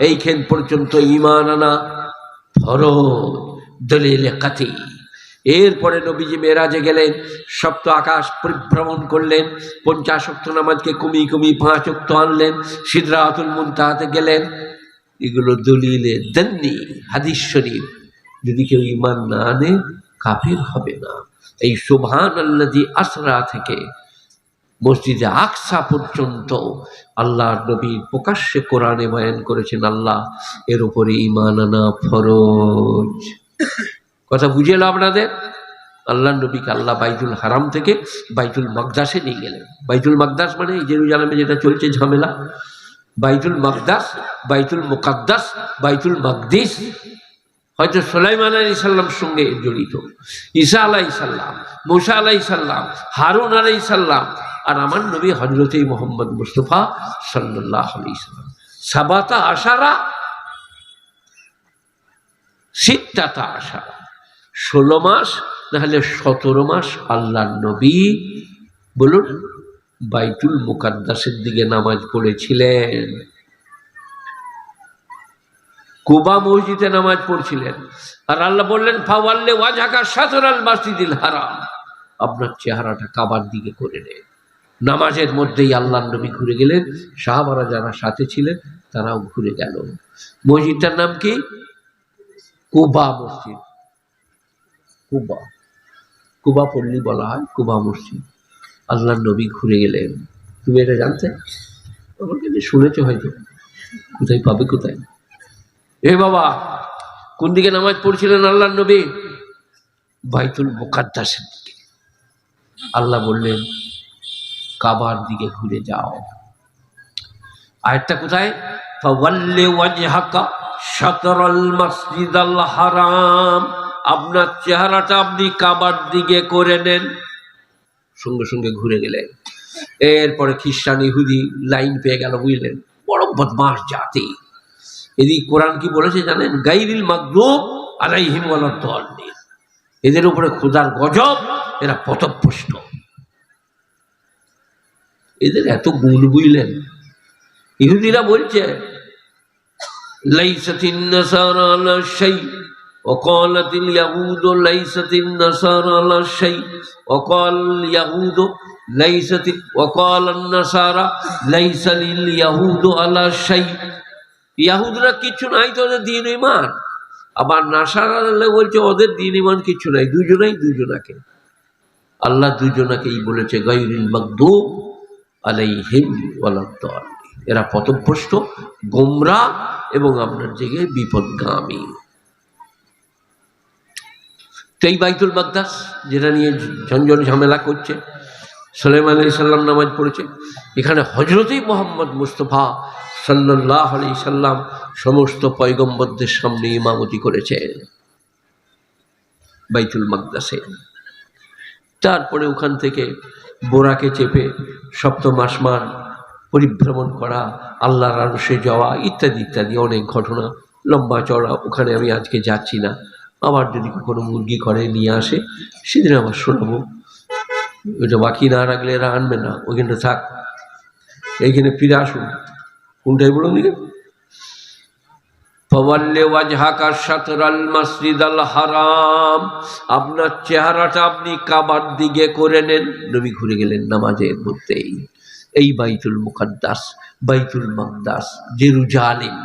এইখান পর্যন্ত ঈমান আনা ফরজ, দলিল কাতি এরপরে নবীজি মেরাজে গেলেন, সপ্ত আকাশ পরিভ্রমণ করলেন, পঞ্চাশ অক্ত নামাজকে কমি কমি পাঁচ অক্ত আনলেন, সিদ্রাতুল মুনতাহাতে গেলেন। এগুলো দলিলে দেননি, হাদিস শরীফ। যদি কেউ ইমান না আনে, কাফির হবে না। এই সুবহান আল্লাদি আসরা থেকে মসজিদে আকসা পর্যন্ত আল্লাহর নবী প্রকাশ্যে কোরআনে বয়ান করেছেন, আল্লাহ, এর উপরে ইমান আনা ফরজ। কথা বুঝে এলো আপনাদের আল্লাহ নবীকে আল্লাহ বাইতুল হারাম থেকে বাইতুল মাকদাসে নিয়ে গেলেন। বাইতুল মাকদাস মানে জেরুজালামে যেটা চলছে ঝামেলা। বাইতুল মাকদাস, বাইতুল মুকাদ্দাস, বাইতুল মাকদিস। হয়তো সোলাইমান আলাই সাল্লাম সঙ্গে জড়িত। ঈসা আলাই সাল্লাম মুসা আলাই সাল্লাম হারুন আলাই সাল্লাম আর আমার নবী হজরত মোহাম্মদ মুস্তফা সাল্লাহ সাবাতা আশারা সিদ্ধাতা আশারা। ষোলো মাস, নাহলে সতেরো মাস আল্লাহ নবী, বলুন, বাইতুল মুকাদ্দাসের দিকে নামাজ পড়েছিলেন। কুবা মসজিদে নামাজ পড়ছিলেন। আর আল্লাহ বললেন, ফাওয়াল্লে ওয়াজাকা সাতর আল মাসজিদিল হারাম। আপনার চেহারাটা কাবার দিকে করে নেন নামাজের মধ্যেই আল্লাহ নবী ঘুরে গেলেন সাহাবারা যারা সাথে ছিলেন, তারাও ঘুরে গেল। মসজিদটার নাম কি? কুবা মসজিদ। কুবা। কুবা পল্লী বলা হয়, কুবা মসজিদ। আল্লাহ নবী ঘুরে গেলেন। তুমি এটা জানতে? কাছে শুনেছো হয়তো। কোথায় পাবে, কোথায়? এ বাবা, কোন দিকে নামাজ পড়ছিলেন আল্লাহ নবী? বাইতুল মোকাদ্দাসের দিকে। আল্লাহ বললেন কাবার দিকে ঘুরে যাও। আরেকটা কোথায়? ফাওয়াল্লি ওয়াজহাকা শাতরাল মাসজিদাল হারাম। আপনার চেহারাটা আপনি কাবার দিকে করে নেন। সঙ্গে সঙ্গে ঘুরে গেলেন। এরপরে খ্রিস্টান ইহুদি লাইন পেয়ে গেল, বুঝলেন? বড় বদমাস জাতি। এদিকে কোরআন কি বলেছে জানেন? গাইরিল মাগদুব আলাইহিম ওয়ালাদ্দাল্লিন এদের উপরে খোদার গজব, এরা পথভ্রষ্ট। এদের এত গুণ বুঝলেন ইহুদিরা বলছে লাইসাত النصارى على شيء وقالت اليهود ليست النصارى على شيء وقال اليهود ليست وقال النصارى ليس لليهود على شيء ইয়াহুদরা কিচ্ছু নাই তো ওদের দিন ইমান আবার নাসারা বলছে ওদের দিন ইমান কিচ্ছু নাই দুজনাই দুজনাকে আল্লাহ দুজনাকেই বলেছে গাইরিল মাকদুব এরা পথভ্রষ্ট, গোমরা এবং আপনার জেগে বিপদগামী। তো এই বাইতুল মাকদাস, যেটা নিয়ে ঝঞ্ঝন ঝামেলা করছে সালেমান আলি সাল্লাম নামাজ পড়েছে, এখানে হজরতেই মোহাম্মদ মুস্তফা সাল্লাহ আলি সাল্লাম সমস্ত পয়গম্বরদের সামনে ইমামতি করেছে। বাইতুল মাকদাসে। তারপরে ওখান থেকে বোরাকে চেপে সপ্তম আসমান পরিভ্রমণ করা, আল্লাহর আরশে যাওয়া ইত্যাদি ইত্যাদি অনেক ঘটনা। লম্বা চড়া ওখানে আমি আজকে যাচ্ছি না। আবার যদি কখনো মুরগি ঘরে নিয়ে আসে, সেদিন আবার শোনাবো। ওইটা বাকি না রাখলে এরা আনবে না। ওইখানটা থাক। এইখানে ফিরে আসুন। কোনটাই বলুন হারাম। আপনার চেহারাটা আপনি কাবার দিকে করে নেন। নবী ঘুরে গেলেন নামাজের মধ্যেই। এই বাইতুল মুখাদ্দাস বাইতুল মাকদাস, জেরুজালেম।